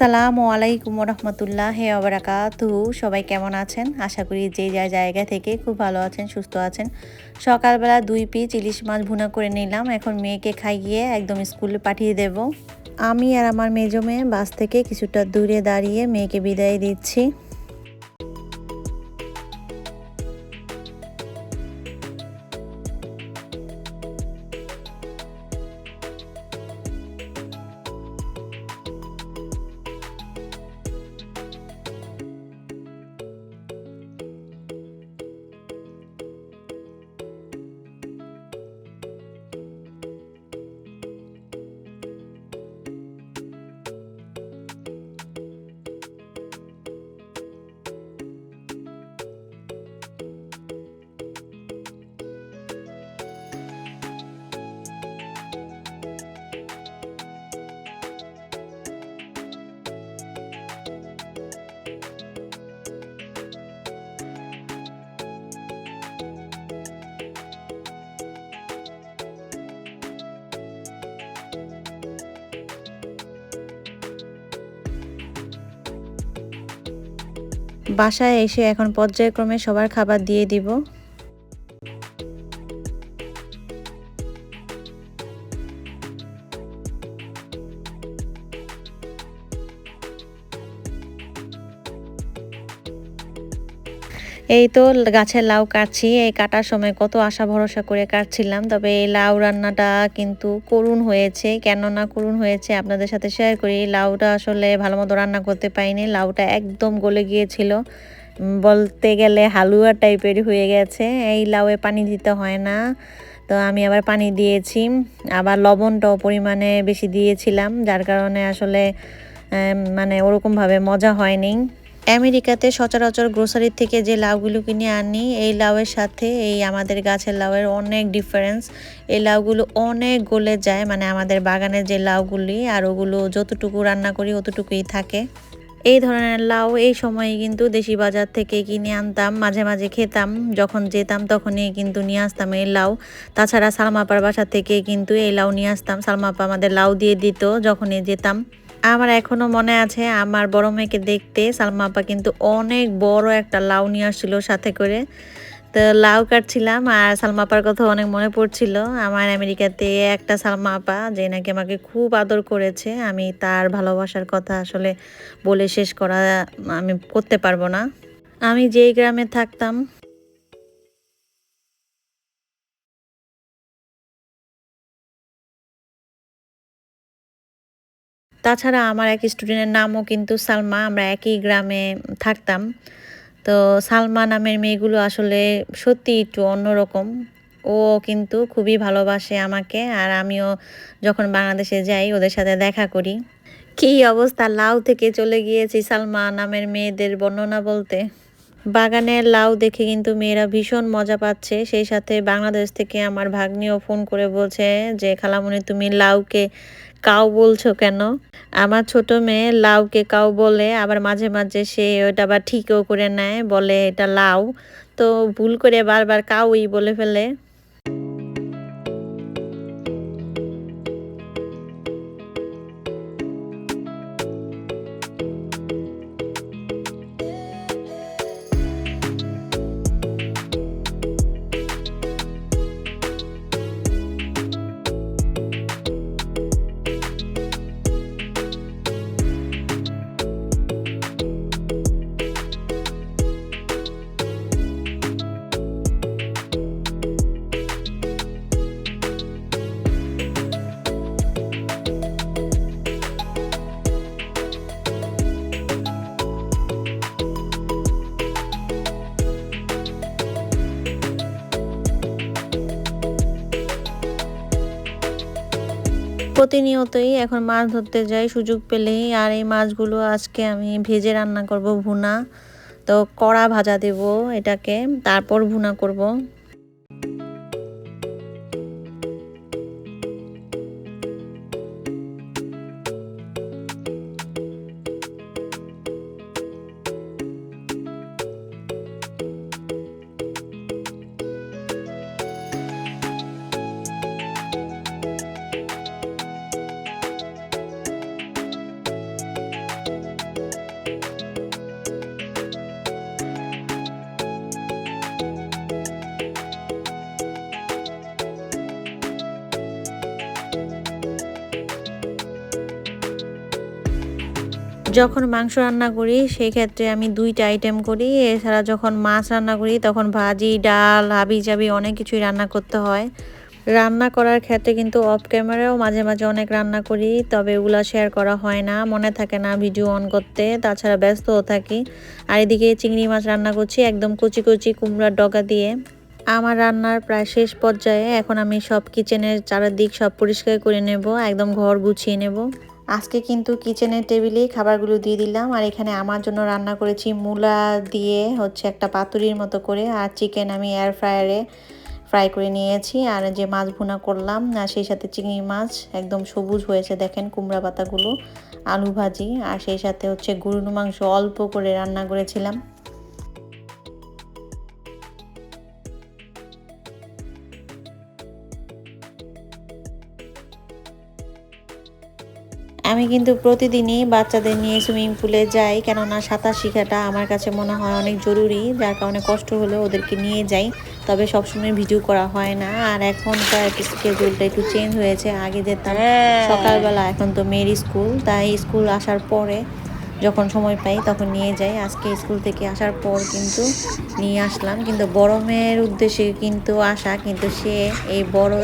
আসসালামু আলাইকুম রহমতুল্লাহ হে অবরাকাতু সবাই কেমন আছেন? আশা করি যে যা জায়গা থেকে খুব ভালো আছেন, সুস্থ আছেন। সকালবেলা দুই পিস ইলিশ মাছ ভুনা করে নিলাম। এখন মেয়েকে খাইয়ে একদম স্কুলে পাঠিয়ে দেব। আমি আর আমার মেজো মেয়ে বাস থেকে কিছুটা দূরে দাঁড়িয়ে মেয়েকে বিদায় দিচ্ছি। বাসায় এসে এখন পর্যায়ক্রমে সবার খাবার দিয়ে দিব। এই তো গাছের লাউ কাটছি, এই কাটার সময় কত আশা ভরসা করে কাটছিলাম, তবে এই লাউ রান্নাটা কিন্তু করুণ হয়েছে। কেন না করুণ হয়েছে আপনাদের সাথে শেয়ার করি, লাউটা আসলে ভালো মতো রান্না করতে পাইনি লাউটা একদম গলে গিয়েছিল। বলতে গেলে হালুয়া টাইপের হয়ে গেছে, এই লাউয়ে পানি দিতে হয় না। তো আমি আবার পানি দিয়েছি, আবার লবণটাও পরিমাণে বেশি দিয়েছিলাম, যার কারণে আসলে মানে ওরকমভাবে মজা হয়নি। আমেরিকাতে সচরাচর গ্রোসারির থেকে যে লাউগুলো কিনে আনি, এই লাউয়ের সাথে এই আমাদের গাছের লাউয়ের অনেক ডিফারেন্স এই লাউগুলো অনেক গলে যায় মানে আমাদের বাগানের যে লাউগুলি, আর ওগুলো যতটুকু রান্না করি অতটুকুই থাকে। এই ধরনের লাউ এই সময়ে কিন্তু দেশি বাজার থেকে কিনে আনতাম, মাঝে মাঝে খেতাম। যখন যেতাম তখনই কিন্তু নিয়ে আসতাম এই লাউ। তাছাড়া সালমাপার বাসা থেকে কিন্তু এই লাউ নিয়ে আসতাম। সালমাপা আমাদের লাউ দিয়ে দিত, যখনই যেতাম। আমার এখনও মনে আছে আমার বড় মেয়েকে দেখতে। সালমা আপা কিন্তু অনেক বড় একটা লাউ নিয়ে আসছিল সাথে করে। তো লাউ কাটছিলাম আর সালমা আপার কথা অনেক মনে পড়ছিল। আমার আমেরিকাতে একটা সালমা আপা, যে নাকি আমাকে খুব আদর করেছে। আমি তার ভালোবাসার কথা আসলে বলে শেষ করা, আমি করতে পারব না। আমি যেই গ্রামে থাকতাম তাছাড়া আমার এক স্টুডেন্টের নামও কিন্তু সালমা, আমরা একই গ্রামে থাকতাম। তো সালমা নামের মেয়েগুলো আসলে সত্যি একটু অন্যরকম। ও কিন্তু খুবই ভালোবাসে আমাকে আর আমিও যখন বাংলাদেশে যাই ওদের সাথে দেখা করি। কী অবস্থা? লাউ থেকে চলে গিয়েছি সালমা নামের মেয়েদের বর্ণনা বলতে। বাগানের লাউ দেখে কিন্তু মেয়েরা ভীষণ মজা পাচ্ছে। সেই সাথে বাংলাদেশ থেকে আমার ভাগ্নিও ফোন করে বলছে যে, খালামুনি, তুমি লাউকে কাউ বলছো কেন? আমার ছোট মেয়ে লাউকে কাউ বলে, আবার মাঝে মাঝে সে ওটা আবার ঠিকও করে নেয়, বলে এটা লাউ। তো ভুল করে বারবার কাউই বলে ফেলে। প্রতিনিয়তই এখন মাছ ধরতে যাই, সুযোগ পেলেই। আর এই মাছগুলো আজকে আমি ভেজে রান্না করব ভুনা। তো কড়া ভাজা দেব এটাকে, তারপর ভুনা করব। যখন মাংস রান্না করি সেই ক্ষেত্রে আমি দুইটা আইটেম করি। এছাড়া যখন মাছ রান্না করি, তখন ভাজি, ডাল, হাবি জাবি অনেক কিছুই রান্না করতে হয়। রান্না করার ক্ষেত্রে কিন্তু অফ ক্যামেরাও মাঝে মাঝে অনেক রান্না করি, তবে ওগুলা শেয়ার করা হয় না। মনে থাকে না ভিডিও অন করতে, তাছাড়া ব্যস্তও থাকি। আর এদিকে চিংড়ি মাছ রান্না করছি, একদম কুচি কুচি কুমড়ার ডগা দিয়ে। আমার রান্নার প্রায় শেষ পর্যায়ে এখন আমি সব কিচেনের চারিদিক সব পরিষ্কার করে নেব, একদম ঘর গুছিয়ে নেব। আজকে কিন্তু কিচেনের টেবিলেই খাবারগুলো দিয়ে দিলাম। আর এখানে আমার জন্য রান্না করেছি মূলা দিয়ে হচ্ছে একটা পাতুরির মতো করে আর চিকেন আমি এয়ার ফ্রায়ারে ফ্রাই করে নিয়েছি। আর যে মাছ ভুনা করলাম, আর সেই সাথে চিংড়ি মাছ, একদম সবুজ হয়েছে দেখেন কুমড়া পাতাগুলো, আলু ভাজি, আর সেই সাথে হচ্ছে গরুর মাংস অল্প করে রান্না করেছিলাম। কিন্তু প্রতিদিনই বাচ্চাদের নিয়ে সুইমিং পুলে যাই কেননা সাঁতার শেখাটা আমার কাছে মনে হয় অনেক জরুরি যার কারণে কষ্ট হলে ওদেরকে নিয়ে যাই তবে সবসময় ভিডিও করা হয় না। আর এখনকার স্কেজুলটা একটু চেঞ্জ হয়েছে আগে যেতাম সকালবেলা এখন তো মেয়ের স্কুল তাই স্কুল আসার পরে যখন সময় পাই তখন নিয়ে যাই। আজকে স্কুল থেকে আসার পর কিন্তু নিয়ে আসলাম। কিন্তু বড় মেয়ের উদ্দেশ্যে কিন্তু আসা কিন্তু সে এই বড়।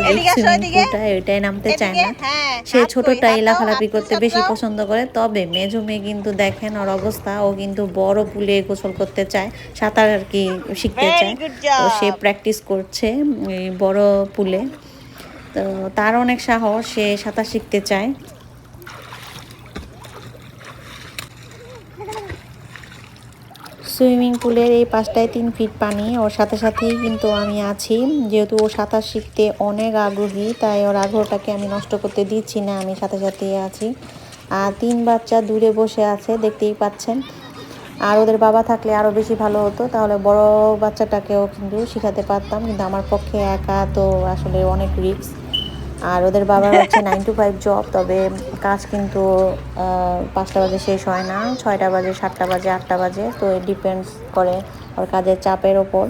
পুলটা নামতে চায় না। হ্যাঁ, সে ছোটটাই লাফালাফি করতে বেশি পছন্দ করে। তবে মেজো মেয়ে কিন্তু দেখেন ওর অবস্থা। ও কিন্তু বড় পুলে গোসল করতে চায় সাঁতার আর কি শিখতে চায়। তো সে প্র্যাকটিস করছে বড় পুলে। তো তার অনেক সাহস সে সাঁতার শিখতে চায়। সুইমিং পুলের এই পাশটায় তিন ফিট পানি। ওর সাথে সাথেই কিন্তু আমি আছি। যেহেতু ও সাঁতার শিখতে অনেক আগ্রহী, তাই ওর আগ্রহটাকে আমি নষ্ট করতে দিচ্ছি না, আমি সাথে সাথেই আছি। আর তিন বাচ্চা দূরে বসে আছে, দেখতেই পাচ্ছেন। আর ওদের বাবা থাকলে আরও বেশি ভালো হতো, তাহলে বড় বাচ্চাটাকেও কিন্তু শেখাতে পারতাম। কিন্তু আমার পক্ষে একা তো আসলে অনেক রিস্ক। আর ওদের বাবার হচ্ছে নাইন টু ফাইভ জব তবে কাজ কিন্তু পাঁচটা বাজে শেষ হয় না, ছয়টা বাজে, সাতটা বাজে, আটটা বাজে, তো ডিপেন্ডস করে ওর কাজের চাপের ওপর।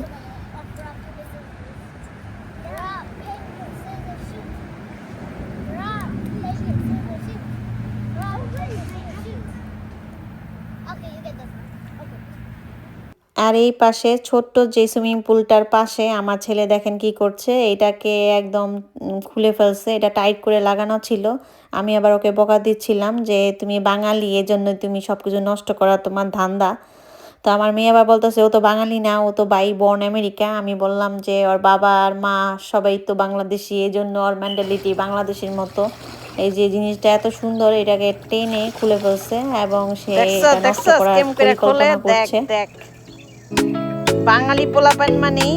আর এই পাশে ছোট্ট যে সুইমিং পুলটার পাশে আমার ছেলে দেখেন কি করছে এটাকে একদম খুলে ফেলছে এটা টাইট করে লাগানো ছিল। আমি আবার ওকে বকা দিচ্ছিলাম যে তুমি বাঙালি এজন্য তুমি সব কিছু নষ্ট করা তোমার ধান্দা। তো আমার মেয়ে আবার বলতেছে ও তো বাঙালি না ও তো বাই বর্ন আমেরিকা। আমি বললাম যে ওর বাবা আর মা সবাই তো বাংলাদেশি এই জন্য ওর মেন্টালিটি বাংলাদেশের মতো। এই যে জিনিসটা এত সুন্দর এটাকে টেনে খুলে ফেলছে এবং সে নষ্ট করার করে খোলে পরিকল্পনা করছে। দেখ। বাঙালি পোলাপান মানে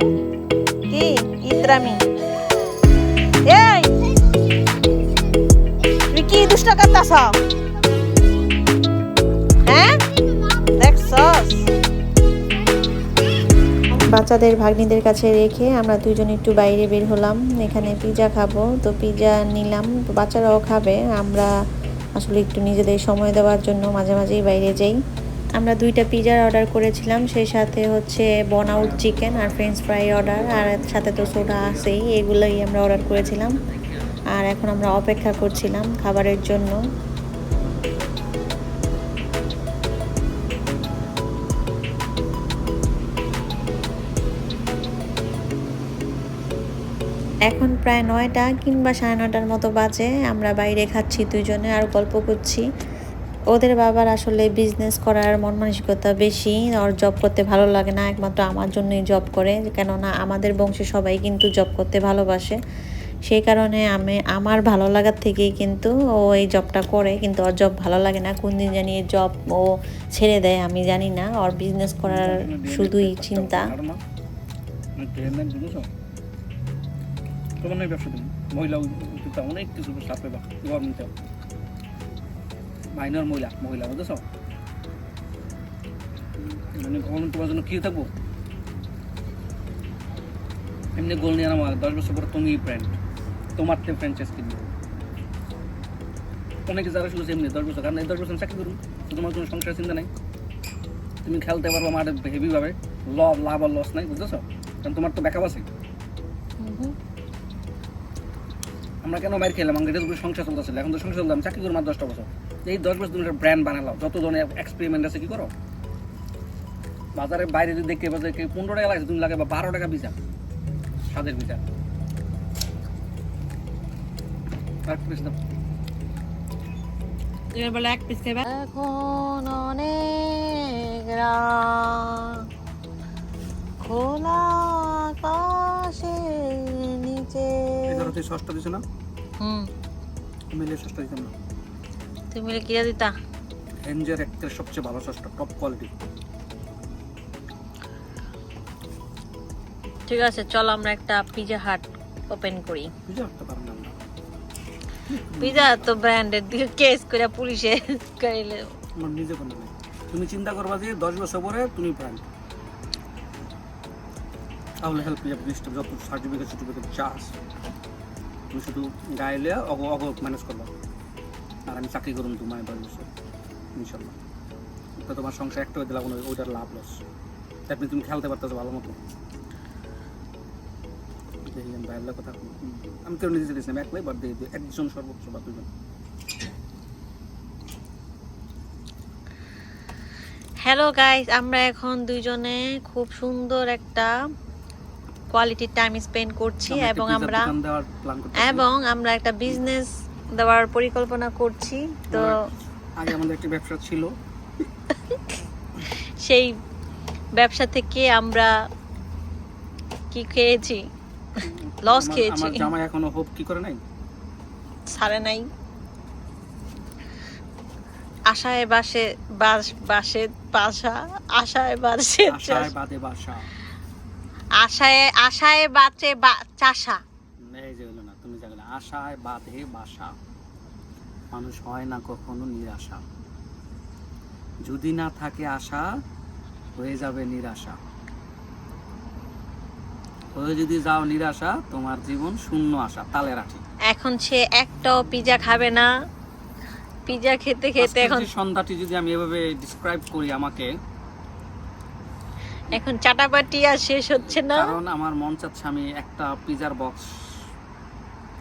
কি? ইদ্রামি। তুই কি দুষ্ট হ্যাঁ? দেখছস? বাচ্চাদের ভাগ্নিদের কাছে রেখে আমরা দুজন একটু বাইরে বের হলাম। এখানে পিৎজা খাব। তো পিৎজা নিলাম। তো বাচ্চারাও খাবে। আমরা আসলে একটু নিজেদের সময় দেওয়ার জন্য মাঝে মাঝেই বাইরে যাই। আমরা দুইটা পিৎজার অর্ডার করেছিলাম, সেই সাথে হচ্ছে বনাউট চিকেন আর ফ্রেঞ্চ ফ্রাই অর্ডার আর সাথে তো সোডা আছেই, এগুলোই আমরা অর্ডার করেছিলাম। আর এখন আমরা অপেক্ষা করছিলাম খাবারের জন্য। এখন প্রায় নয়টা কিংবা সাড়ে নয়টার মতো বাজে, আমরা বাইরে খাচ্ছি দুজনে, আর গল্প করছি। ওদের বাবার আসলে বিজনেস করার মন মানসিকতা বেশি, ওর জব করতে ভালো লাগে না, একমাত্র আমার জন্যই জব করে। কেননা আমাদের বংশে সবাই কিন্তু জব করতে ভালোবাসে। সেই কারণে আমি, আমার ভালো লাগার থেকেই কিন্তু ও এই জবটা করে। কিন্তু ওর জব ভালো লাগে না, কোন দিন জানি জব ও ছেড়ে দেয়, আমি জানি না। ওর বিজনেস করার শুধুই চিন্তা। অনেক কিছু মাইনর মহিলা মহিলা বুঝেছ? মানে গভর্নমেন্ট তোমার জন্য কি থাকব? এমনি গোল নিয়ে আমার দশ বছর পরে তুমি ফ্রেন্ড তোমার তে ফ্র্যাঞ্চাইজ কিনবে। অনেকে যারা শুধু এমনি দশ বছর কারণ এই দশ বছর চাকরি করুন তোমার কোনো সংসার চিন্তা নাই। তুমি খেলতে পারব আমার হেভি ভাবে লাভ লাভ আর লস নাই বুঝতেছ কারণ তোমার তো ব্যাকআপ আছে। আমরা কেন মার খেলাম? আমাদের সংসার চলতেছিল এখন তো সংসার চলতাম চাকরি করুন আর দশটা বছর। এই দশ বছর তুমি একটা ব্র্যান্ড বানালাম। যত ধরনের এক্সপেরিমেন্ট আছে কি করো? বাজারে বাইরে যদি দেখতে পাচ্ছ কেউ পনেরো টাকা লাগছে তুমি লাগে বা বারো টাকা বলে এক পিস এখন অনেক খোলা নিচে। সসটা দিছো না? হুম। মিলে সসটা দিতাম না? তুমি মিলে কিরা দিতা? হেঞ্জের একটা সবচেয়ে ভালো সসটা টপ কোয়ালিটি ঠিক আছে চলো আমরা একটা পিজা হাট ওপেন করি। পারলাম না। পিজা তো ব্র্যান্ডের দিকে কেস করে পুলিশে কইলে আমার নিজে কোনো তুমি চিন্তা করবা যে দশ বছর পরে তুমি ব্র্যান্ড তাহলে হেল্প যাবে জিনিসটা যত সার্টিফিকেট সার্টিফিকেট চাস তুমি শুধু গাইলে অগ অগ ম্যানেজ করবা। আর আমি চাকরি করুন তোমার দশ বছর ইনশাল্লাহ। তো তোমার সংসার একটা হয়ে দিলাম ওইটার লাভ লস আপনি তুমি খেলতে পারতেছো ভালো মতো? আমি কথা আমি কেউ নিজে দিয়েছিলাম একলাই বাদ দিয়ে একজন সর্বোচ্চ বা দুজন। হ্যালো গাইস আমরা এখন দুইজনে খুব সুন্দর একটা কোয়ালিটি টাইম স্পেন্ড করছি এবং আমরা। এবং আমরা একটা বিজনেস দেওয়ার পরিকল্পনা করছি তো আগে আমাদের একটি ব্যবসা ছিল। সেই ব্যবসা থেকে আমরা কি খেয়েছি? লস খেয়েছি আমার জামাই এখনও হোপ কি করে নাই? ছাড়ে নাই। আশায় বাসে বাস বাসে বাসা আশায় বাসে আশায় বাদে বাসা। আশায় আশায় বাঁচে বা- চাষা। আশায় বাদে বাসা। মানুষ হয় না কখনো নিরাশা। যদি না থাকে আশা হয়ে যাবে নিরাশা। হয়ে যদি যাও নিরাশা তোমার জীবন শূন্য আশা তালে রাখি এখন সে একটাও পিজা খাবে না। পিজা খেতে খেতে এখন সন্ধ্যাটি যদি আমি এভাবে ডিসক্রাইব করি আমাকে এখন চাটাপাটি আর শেষ হচ্ছে না। কারণ আমার মন চাচ্ছে আমি একটা পিজার বক্স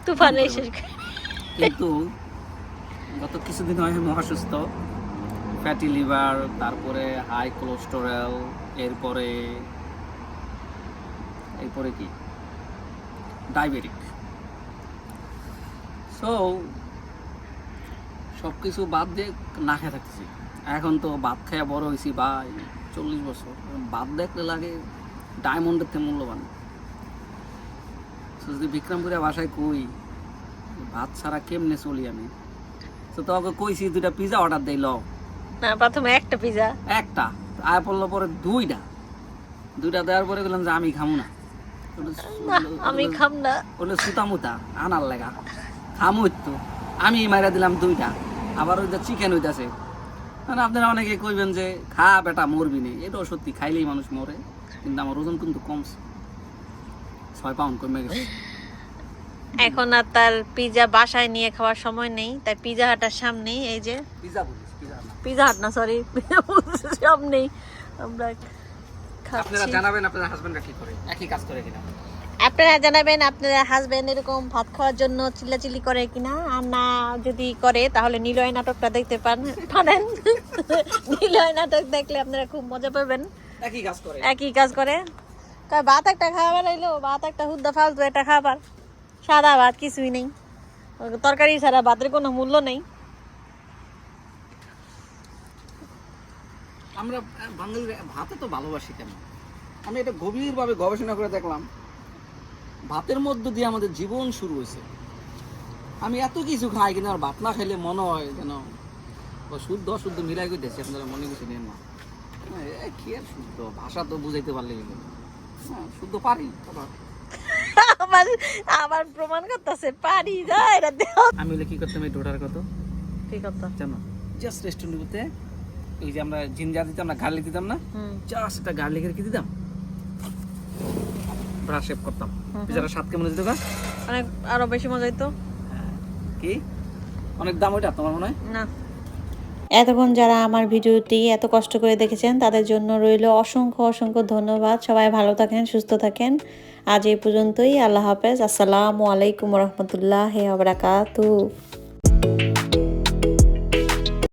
তুফানে শেষ কিন্তু গত কিছুদিন হয় আমি অসুস্থ ফ্যাটি লিভার তারপরে হাই কোলেস্টেরল এরপরে এরপরে কি? ডায়াবেটিক সো সব কিছু বাদ দিয়ে না খেয়ে থাকতেছি। এখন তো ভাত খেয়ে বড় হয়েছি ভাই, চল্লিশ বছর। ভাত দেখলে লাগে ডায়মন্ডের থেকে মূল্যবান। যদি বিক্রমপুরে বাসায় কই? ভাত ছাড়া কেমনে চলি আমি? তো তোকে কইছি দুইটা পিজা অর্ডার দিল না প্রথমে একটা পিজা একটা? আয় পড়ল পরে দুইটা। দুইটা দেওয়ার পরে বললাম যে আমি খামু না। আমি খাম না। বলল সুতামুতা আনার লেগা। খামু তো আমি মাইরা দিলাম দুইটা। আবার ওইটা চিকেন হইতাছে। মানে আপনারা অনেকে কইবেন যে খা বেটা মরবি নি। এটাও সত্যি খাইলেই মানুষ মরে। কিন্তু আমার ওজন কিন্তু কমছে। ছয় পাউন্ড কমে গেছে এখন আর তার পিজা বাসায় নিয়ে খাওয়ার সময় নেই তাই পিজা হাটার সামনেই এই যে পিজা বলিস পিজা হাট না। সরি সামনেই আমরা আপনারা জানাবেন আপনার হাজবেন্ডরা কি করে একই কাজ করে কিনা? আপনারা জানাবেন আপনার হাজবেন্ড এরকম ভাত খাওয়ার জন্য চিল্লাচিল্লি করে কিনা? আর না যদি করে তাহলে নীলয় নাটকটা দেখতে পান পারেন নীলয় নাটক দেখলে আপনারা খুব মজা পাবেন। একই কাজ করে। একই কাজ করে। কয়, ভাত একটা খাবার এলো ভাত একটা হুদ্দা ফালতু একটা খাবার। সাদা ভাত, কিছুই নেই। তরকারি ছাড়া ভাতের কোনো মূল্য নেই। আমরা বাঙালিরা ভাতে তো ভালোবাসি কেন? আমি এটা গভীরভাবে গবেষণা করে দেখলাম। ভাতের মধ্য দিয়ে আমাদের জীবন শুরু হয়েছে। আমি এত কিছু খাই কিন্তু আমার ভাত না খাইলে মনে হয় যেন শুদ্ধ অশুদ্ধ মিলাই করে দিয়েছে আপনারা মনে কিছু নেন না। এ কি আর শুদ্ধ? ভাষা তো বুঝাইতে পারলে হ্যাঁ শুদ্ধ পারি আমার আমার প্রমাণ করতেছে পারি যায় এটা দেহ। আমি হলে কি করতাম এই ডোটার কত? ঠিক আছে জানো? জাস্ট রেস্টুরেন্টে এই যে আমরা জিঞ্জার দিতাম না গার্লিক দিতাম না জাস্ট একটা গার্লিকের কি দিতাম? ব্রাশ শেপ করতাম। বেচারা স্বাদ কেমন দিতে অনেক আরও বেশি মজা হইতো। কি? অনেক দাম ওইটা তোমার মনে হয়? না। এতক্ষণ যারা আমার ভিডিওটি এত কষ্ট করে দেখেছেন, তাদের জন্য রইল অসংখ্য অসংখ্য ধন্যবাদ। সবাই ভালো থাকেন, সুস্থ থাকেন। আজ এই পর্যন্তই। আল্লাহ হাফেজ। আসসালামু আলাইকুম রহমতুল্লাহ আবরাকাতু